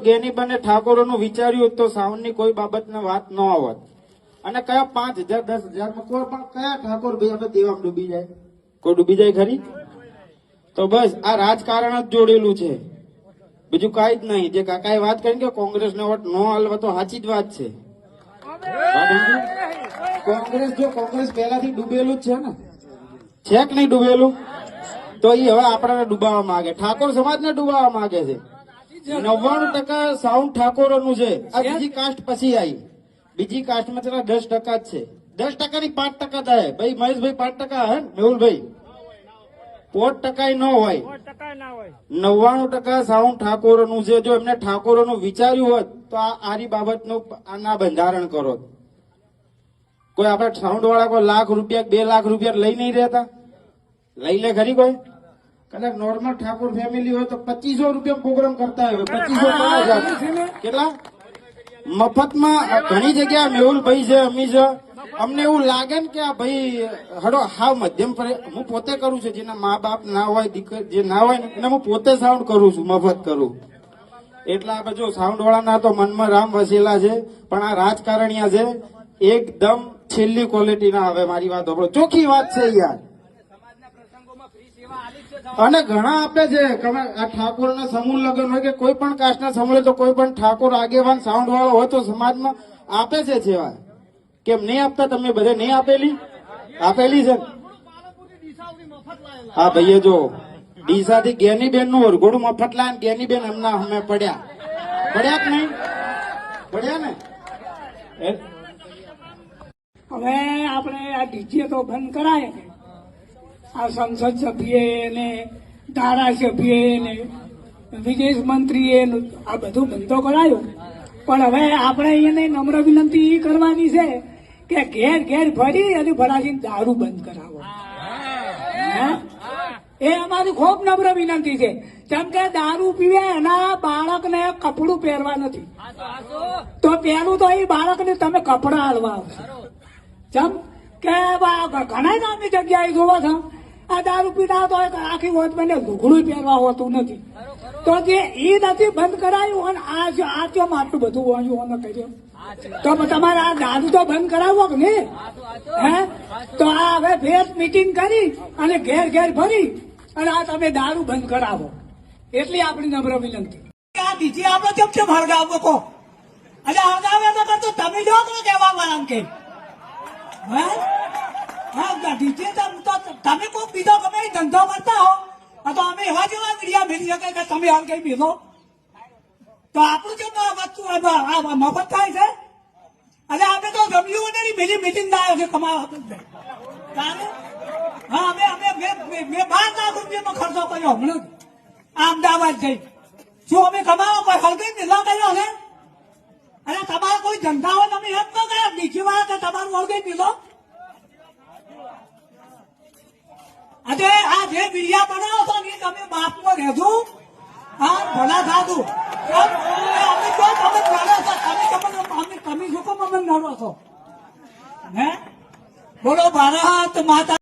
ગેનીબાને ઠાકોરોનું વિચાર્યું તો સાવનની કોઈ બાબતને વાત ન આવત અને કયા પાંચ હજાર દસ હજારમાં કોઈ પણ કયા ઠાકોર ભાઈ આપણે દેવામાં ડૂબી જાય? કોઈ ડૂબી જાય ખરી? તો બસ, આ રાજકારણ જ જોડેલું છે. બીજું કાંઈ જ નહીં. જે કાકાએ વાત કરી કે કોંગ્રેસને વોટ ન હાલવા તો સાચી જ વાત છે. કોંગ્રેસ જો કોંગ્રેસ પહેલાથી ડૂબેલું જ છે ને? છે કે નહીં ડૂબેલું? તો એ હવે આપણાને ડૂબાવવા માંગે. ઠાકોર સમાજને ડૂબાવવા માંગે છે. નવ્વાણું ટકા સાઉન્ડ ઠાકોરોનું છે. આ બીજી કાસ્ટ પછી આવી. બીજી કાસ્ટમાં ચલા દસ ટકા જ છે. દસ ટકાની પાંચ ટકા થાય. ભાઈ મહેશભાઈ પાંચ ટકા હે? ને? મેહુલભાઈ પોત ટકા ન હોય. નવ્વાણું ટકા સાઉન્ડ ઠાકોરોનું છે. જો એમને ઠાકોરોનું વિચાર્યું હોત તો આ આરી બાબતનું આના બંધારણ કરો. કોઈ આપણા સાઉન્ડ વાળા કોઈ લાખ રૂપિયા બે લાખ રૂપિયા લઈ નહીં રહેતા? લઈ લે ખરી કોઈ? કદાચ નોર્મલ ઠાકોર ફેમિલી હોય તો પચીસો રૂપિયા પ્રોગ્રામ કરતા હોય. પચીસો કેટલા? મફતમાં ઘણી જગ્યા મેહુલભાઈ છે અમી છે. અમને એવું લાગે ને કે આ ભાઈ હડો હાવ મધ્યમ પર- હું પોતે કરું છું જેના મા બાપ ના હોય દીકરી જે ના હોય ને એને હું પોતે સાઉન્ડ કરું છું મફત કરું. એટલે આપણે જો સાઉન્ડ વાળાના તો મનમાં રામ વસેલા છે પણ આ રાજકારણીયા છે એકદમ છેલ્લી ક્વોલિટીના હવે મારી વાત ચોખ્ખી વાત છે યાર. અને ઘણા આપે છે આ ઠાકોર ના સમૂહ લગ્ન હોય કે કોઈ પણ કાસ્ટ ના સમૂહ તો કોઈ પણ ઠાકોર આગેવાન સાઉન્ડ વાળો હોય તો સમાજમાં આપે છે સેવા. કેમ નહીં આપતા? તમે બધે નહીં આપેલી? આપેલી છે? હા ભાઈએ જો ડીસા થી ગેની બેનનું વરઘોડું મફત લાયા ગેની બેન હમણાં અમે પડ્યા. પડ્યા કે નહીં? પડ્યા ને? હવે આપણે આ ડીજે તો બંધ કરાય. આ સંસદ સભ્ય ને ધારાસભ્ય ને વિદેશ મંત્રીએ આ બધું બંધ તો કરાયું. પણ હવે આપણે એને નમ્ર વિનંતી એ કરવાની છે કે ઘેર ઘેર ફરી અને ફરાજીને દારૂ બંધ કરાવો. એ અમારી ખૂબ નમ્ર વિનંતી છે. જેમ કે દારૂ પીવે એના બાળકને કપડું પહેરવા નથી. તો પહેલું તો એ બાળકને તમે કપડાં હાલવા આવશો કેમ કે ઘણા નામની જગ્યાએ જોવા છો આ દારૂ પીતા તો આખી હોત મને લુગડું પહેરવા હોતું નથી. તો જે ઈ નથી બંધ કરાયું અને આ જો આ જો આટલું બધું વાંચ્યું કર્યું તો તમારે આ દારૂ તો બંધ કરાવવો કે નહીં? હે? તો આ હવે ભેદ મીટિંગ કરી અને ઘેર ઘેર ભરી અને આ તમે દારૂ બંધ કરાવો. એટલી આપણી નમ્ર વિનંતી. આ બીજી આપણે કેમ કેમ હળગાવો કહો અને હળગાવે તો તો તમે જો તો કહેવા વાળા કે? હે? હા ડીજે તો તમે બીજો ગમે ધંધો કરતા હો. તો અમે એવા જેવા મીડિયા મેળવી શકે કે તમે હાલ કઈ બીજો તો આપણું જે વસ્તુ મફત થાય છે. અને આપણે તો ગમ્યું ને બીજી મિટિંગ ના આવ્યો છે કમાવા હા, અમે અમે મેં- બાર લાખ રૂપિયાનો ખર્ચો કર્યો હમણાં અમદાવાદ જઈ. શું અમે કમાવા કોઈ હલકે મિલો કર્યો છે? અને તમારા કોઈ ધંધા હોય તમે એમ તો કયા બીજી વાર કે તમારું વળગી મિલો આજે આ જે મીડિયા બનાવો છો ને તમે બાપમાં રહેજો. હા, ભલા થાતું. અમે જો તમે નડો છો, તમે અમે, તમે શું કામ અમને નડો છો. હે? બોલો ભારત માતા